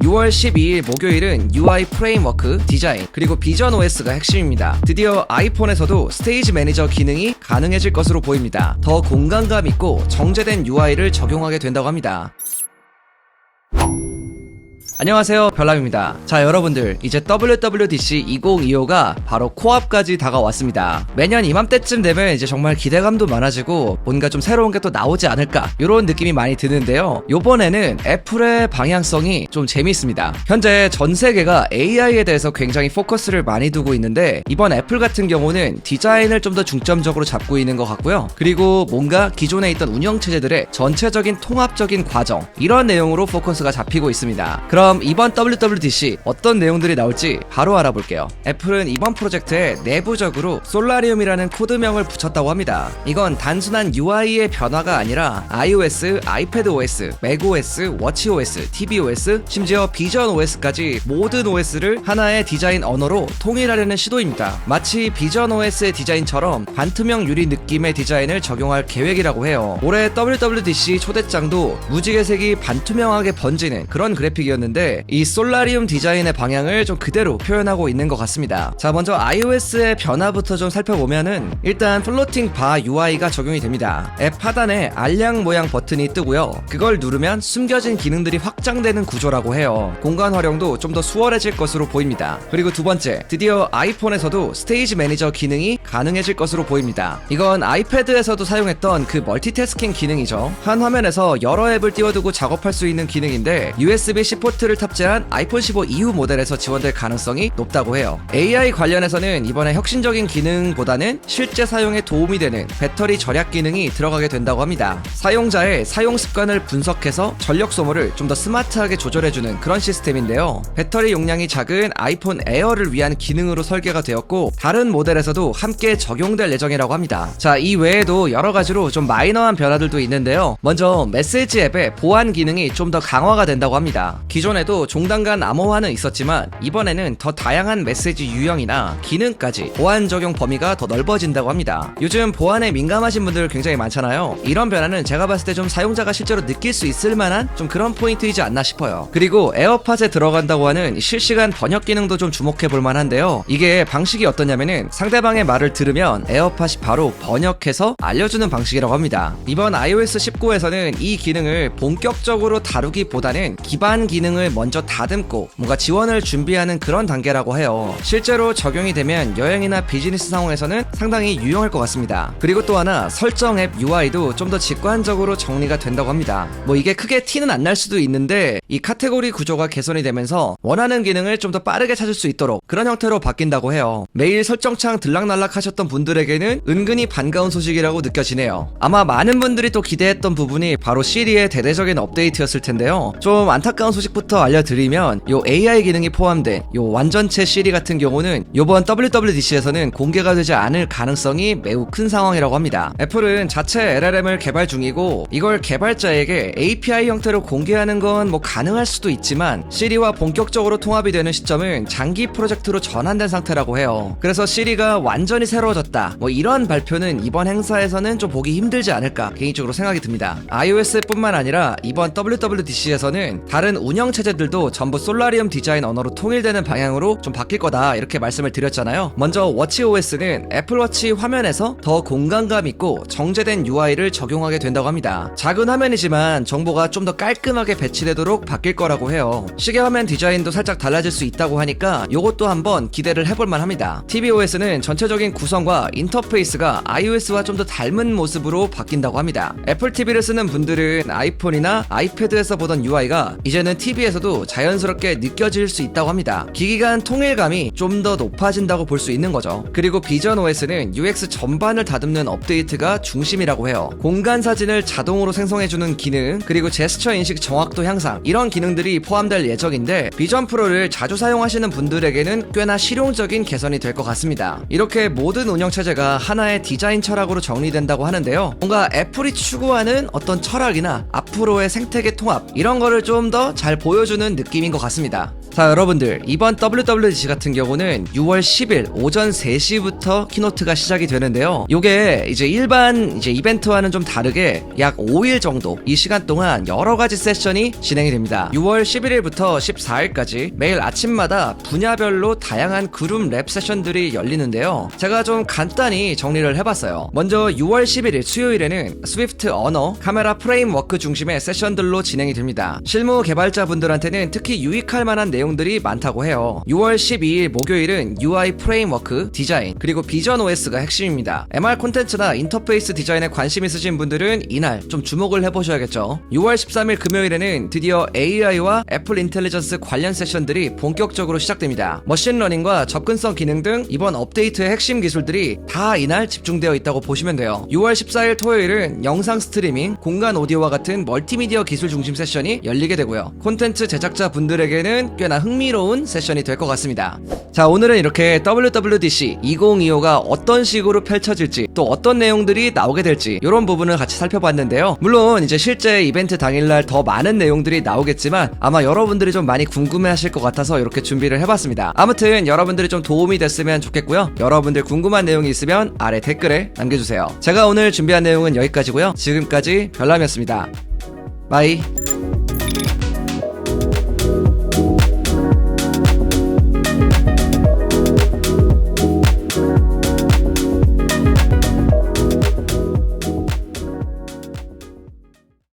6월 12일 목요일은 UI 프레임워크, 디자인, 그리고 비전 OS가 핵심입니다. 드디어 아이폰에서도 스테이지 매니저 기능이 가능해질 것으로 보입니다. 더 공간감 있고 정제된 UI를 적용하게 된다고 합니다. 안녕하세요 별남입니다. 자 여러분들 이제 WWDC 2025가 바로 코앞까지 다가왔습니다. 매년 이맘때쯤 되면 이제 정말 기대감도 많아지고 뭔가 좀 새로운 게 또 나오지 않을까 이런 느낌이 많이 드는데요. 요번에는 애플의 방향성이 좀 재미있습니다. 현재 전 세계가 AI에 대해서 굉장히 포커스를 많이 두고 있는데 이번 애플 같은 경우는 디자인을 좀 더 중점적으로 잡고 있는 것 같고요. 그리고 뭔가 기존에 있던 운영체제들의 전체적인 통합적인 과정 이런 내용으로 포커스가 잡히고 있습니다. 그럼 이번 WWDC 어떤 내용들이 나올지 바로 알아볼게요. 애플은 이번 프로젝트에 내부적으로 솔라리움이라는 코드명을 붙였다고 합니다. 이건 단순한 UI의 변화가 아니라 iOS, iPadOS, macOS, watchOS, tvOS, 심지어 비전 OS까지 모든 OS를 하나의 디자인 언어로 통일하려는 시도입니다. 마치 비전 OS의 디자인처럼 반투명 유리 느낌의 디자인을 적용할 계획이라고 해요. 올해 WWDC 초대장도 무지개색이 반투명하게 번지는 그런 그래픽이었는데 이 솔라리움 디자인의 방향을 좀 그대로 표현하고 있는 것 같습니다. 자, 먼저 iOS의 변화부터 좀 살펴보면은 일단 플로팅 바 UI가 적용이 됩니다. 앱 하단에 알량 모양 버튼이 뜨고요. 그걸 누르면 숨겨진 기능들이 확장되는 구조라고 해요. 공간 활용도 좀 더 수월해질 것으로 보입니다. 그리고 두 번째, 드디어 아이폰에서도 스테이지 매니저 기능이 가능해질 것으로 보입니다. 이건 아이패드에서도 사용했던 그 멀티태스킹 기능이죠. 한 화면에서 여러 앱을 띄워두고 작업할 수 있는 기능인데 USB-C 포트를 탑재한 아이폰 15 이후 모델에서 지원될 가능성이 높다고 해요. AI 관련해서는 이번에 혁신적인 기능보다는 실제 사용에 도움이 되는 배터리 절약 기능이 들어가게 된다고 합니다. 사용자의 사용 습관을 분석해서 전력 소모를 좀 더 스마트하게 조절해주는 그런 시스템인데요. 배터리 용량이 작은 아이폰 에어를 위한 기능으로 설계가 되었고 다른 모델에서도 함께 적용될 예정이라고 합니다. 자, 이 외에도 여러 가지로 좀 마이너한 변화들도 있는데요. 먼저 메시지 앱의 보안 기능이 좀 더 강화가 된다고 합니다. 기존 에도 종단 간 암호화는 있었지만 이번에는 더 다양한 메시지 유형이나 기능까지 보안 적용 범위가 더 넓어진다고 합니다. 요즘 보안에 민감하신 분들 굉장히 많잖아요. 이런 변화는 제가 봤을 때 좀 사용자가 실제로 느낄 수 있을 만한 좀 그런 포인트이지 않나 싶어요. 그리고 에어팟에 들어간다고 하는 실시간 번역 기능도 좀 주목해 볼 만한데요. 이게 방식이 어떠냐면은 상대방의 말을 들으면 에어팟이 바로 번역해서 알려주는 방식이라고 합니다. 이번 iOS 19에서는 이 기능을 본격적으로 다루기보다는 기반 기능을 먼저 다듬고 뭔가 지원을 준비하는 그런 단계라고 해요. 실제로 적용이 되면 여행이나 비즈니스 상황에서는 상당히 유용할 것 같습니다. 그리고 또 하나 설정 앱 UI도 좀 더 직관적으로 정리가 된다고 합니다. 뭐 이게 크게 티는 안 날 수도 있는데 이 카테고리 구조가 개선이 되면서 원하는 기능을 좀 더 빠르게 찾을 수 있도록 그런 형태로 바뀐다고 해요. 매일 설정창 들락날락 하셨던 분들에게는 은근히 반가운 소식이라고 느껴지네요. 아마 많은 분들이 또 기대했던 부분이 바로 시리의 대대적인 업데이트였을 텐데요. 좀 안타까운 소식부터 알려드리면 요 AI 기능이 포함된 요 완전체 시리 같은 경우는 요번 WWDC에서는 공개가 되지 않을 가능성이 매우 큰 상황이라고 합니다. 애플은 자체 LLM을 개발 중이고 이걸 개발자에게 API 형태로 공개하는 건 뭐 가능할 수도 있지만 시리와 본격적으로 통합이 되는 시점은 장기 프로젝트로 전환된 상태라고 해요. 그래서 시리가 완전히 새로워졌다. 뭐 이런 발표는 이번 행사에서는 좀 보기 힘들지 않을까 개인적으로 생각이 듭니다. iOS뿐만 아니라 이번 WWDC에서는 다른 운영 체 제들도 전부 솔라리움 디자인 언어로 통일되는 방향으로 좀 바뀔 거다 이렇게 말씀을 드렸잖아요. 먼저 워치OS는 애플워치 화면에서 더 공간감 있고 정제된 UI를 적용하게 된다고 합니다. 작은 화면이지만 정보가 좀 더 깔끔하게 배치되도록 바뀔 거라고 해요. 시계 화면 디자인도 살짝 달라질 수 있다고 하니까 이것도 한번 기대를 해볼만 합니다. tvOS는 전체적인 구성과 인터페이스가 iOS와 좀 더 닮은 모습으로 바뀐다고 합니다. 애플 TV를 쓰는 분들은 아이폰이나 아이패드에서 보던 UI가 이제는 TV에 서도 자연스럽게 느껴질 수 있다고 합니다. 기기 간 통일감이 좀 더 높아진다고 볼 수 있는 거죠. 그리고 비전 OS는 UX 전반을 다듬는 업데이트가 중심이라고 해요. 공간 사진을 자동으로 생성해주는 기능, 그리고 제스처 인식 정확도 향상, 이런 기능들이 포함될 예정인데, 비전 프로를 자주 사용하시는 분들에게는 꽤나 실용적인 개선이 될 것 같습니다. 이렇게 모든 운영 체제가 하나의 디자인 철학으로 정리된다고 하는데요. 뭔가 애플이 추구하는 어떤 철학이나 앞으로의 생태계 통합 이런 거를 좀 더 잘 보여 주는 느낌인 것 같습니다. 자 여러분들 이번 WWDC 같은 경우는 6월 10일 오전 3시부터 키노트가 시작이 되는데요. 요게 이제 일반 이제 이벤트와는 좀 다르게 약 5일 정도 이 시간 동안 여러 가지 세션이 진행이 됩니다. 6월 11일부터 14일까지 매일 아침마다 분야별로 다양한 그룹 랩 세션들이 열리는데요. 제가 좀 간단히 정리를 해봤어요. 먼저 6월 11일 수요일에는 스위프트 언어, 카메라 프레임워크 중심의 세션들로 진행이 됩니다. 실무 개발자분들한테는 특히 유익할 만한 내 용들이 많다고 해요. 6월 12일 목요일은 UI 프레임워크, 디자인, 그리고 비전 OS가 핵심입니다. MR 콘텐츠나 인터페이스 디자인에 관심 있으신 분들은 이날 좀 주목을 해보셔야겠죠. 6월 13일 금요일에는 드디어 AI와 애플 인텔리전스 관련 세션들이 본격적으로 시작됩니다. 머신러닝과 접근성 기능 등 이번 업데이트의 핵심 기술들이 다 이날 집중되어 있다고 보시면 돼요. 6월 14일 토요일은 영상 스트리밍, 공간 오디오와 같은 멀티미디어 기술 중심 세션이 열리게 되고요. 콘텐츠 제작자 분들에게는 꽤나 흥미로운 세션이 될 것 같습니다. 자, 오늘은 이렇게 WWDC 2025가 어떤 식으로 펼쳐질지 또 어떤 내용들이 나오게 될지 이런 부분을 같이 살펴봤는데요. 물론 이제 실제 이벤트 당일날 더 많은 내용들이 나오겠지만 아마 여러분들이 좀 많이 궁금해하실 것 같아서 이렇게 준비를 해봤습니다. 아무튼 여러분들이 좀 도움이 됐으면 좋겠고요. 여러분들 궁금한 내용이 있으면 아래 댓글에 남겨주세요. 제가 오늘 준비한 내용은 여기까지고요. 지금까지 별남이었습니다. 바이.